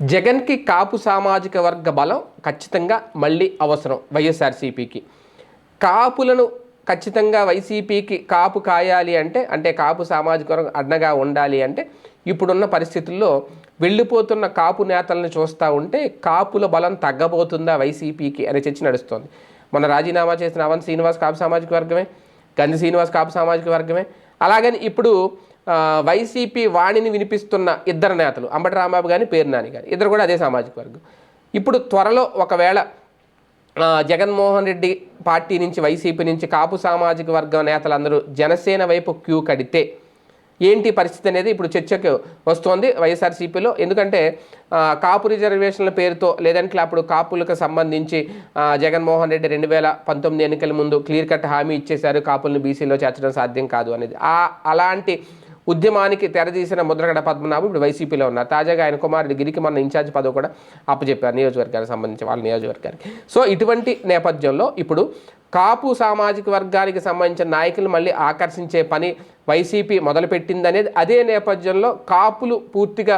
జగన్కి కాపు సామాజిక వర్గ బలం ఖచ్చితంగా మళ్ళీ అవసరం వైఎస్ఆర్సీపీకి. కాపులను ఖచ్చితంగా వైసీపీకి కాపు కాయాలి అంటే అంటే కాపు సామాజిక వర్గం అడ్డగా ఉండాలి అంటే ఇప్పుడున్న పరిస్థితుల్లో వెళ్ళిపోతున్న కాపు నేతలను చూస్తూ ఉంటే కాపుల బలం తగ్గబోతుందా వైసీపీకి అనే చర్చ నడుస్తోంది. మన రాజీనామా చేసిన అవన్ శ్రీనివాస్ కాపు సామాజిక వర్గమే గంధి శ్రీనివాస్ కాపు సామాజిక వర్గమే. అలాగని ఇప్పుడు వైసీపీ వాణిని వినిపిస్తున్న ఇద్దరు నేతలు అంబటి రాంబాబు కానీ పేరు నాని గారు ఇద్దరు కూడా అదే సామాజిక వర్గం. ఇప్పుడు త్వరలో ఒకవేళ జగన్మోహన్ రెడ్డి పార్టీ నుంచి వైసీపీ నుంచి కాపు సామాజిక వర్గం నేతలందరూ జనసేన వైపు క్యూ కడితే ఏంటి పరిస్థితి అనేది ఇప్పుడు చర్చకు వస్తోంది వైఎస్ఆర్సీపీలో. ఎందుకంటే కాపు రిజర్వేషన్ల పేరుతో లేదంటే అప్పుడు కాపులకు సంబంధించి జగన్మోహన్ రెడ్డి రెండు వేల పంతొమ్మిది ఎన్నికల ముందు క్లియర్ కట్ హామీ ఇచ్చేశారు. కాపులను బీసీలో చేర్చడం సాధ్యం కాదు అనేది. అలాంటి ఉద్యమానికి తెరదీసిన ముద్రగడ పద్మనాభం ఇప్పుడు వైసీపీలో ఉన్నారు. తాజాగా ఆయన కుమారుడు గిరికి మన ఇన్ఛార్జ్ పదవి కూడా అప్పచెప్పారు నియోజకవర్గానికి సంబంధించి వాళ్ళ నియోజకవర్గానికి. సో ఇటువంటి నేపథ్యంలో ఇప్పుడు కాపు సామాజిక వర్గానికి సంబంధించిన నాయకులు మళ్ళీ ఆకర్షించే పని వైసీపీ మొదలుపెట్టిందనేది అదే నేపథ్యంలో కాపులు పూర్తిగా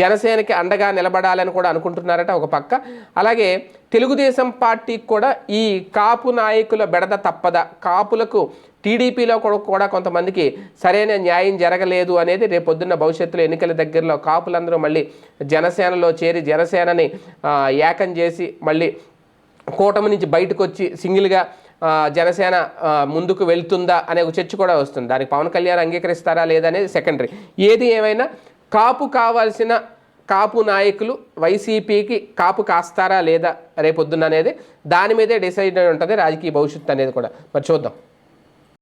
జనసేనకి అండగా నిలబడాలని కూడా అనుకుంటున్నారట ఒక పక్క. అలాగే తెలుగుదేశం పార్టీకి కూడా ఈ కాపు నాయకుల బెడద తప్పద? కాపులకు టీడీపీలో కూడా కొంతమందికి సరైన న్యాయం జరగలేదు అనేది రేపొద్దున్న భవిష్యత్తులో ఎన్నికల దగ్గరలో కాపులందరూ మళ్ళీ జనసేనలో చేరి జనసేనని ఏకం చేసి మళ్ళీ కూటమి నుంచి బయటకు వచ్చి సింగిల్గా జనసేన ముందుకు వెళ్తుందా అనే ఒక చర్చ కూడా వస్తుంది. దానికి పవన్ కళ్యాణ్ అంగీకరిస్తారా లేదా అనేది సెకండరీ. ఏది ఏమైనా కాపు కావాల్సిన కాపు నాయకులు వైసీపీకి కాపు కాస్తారా లేదా రేపొద్దున అనేది దాని మీదే డిసైడ్ అయి ఉంటుంది రాజకీయ భవిష్యత్తు అనేది కూడా. మరి చూద్దాం.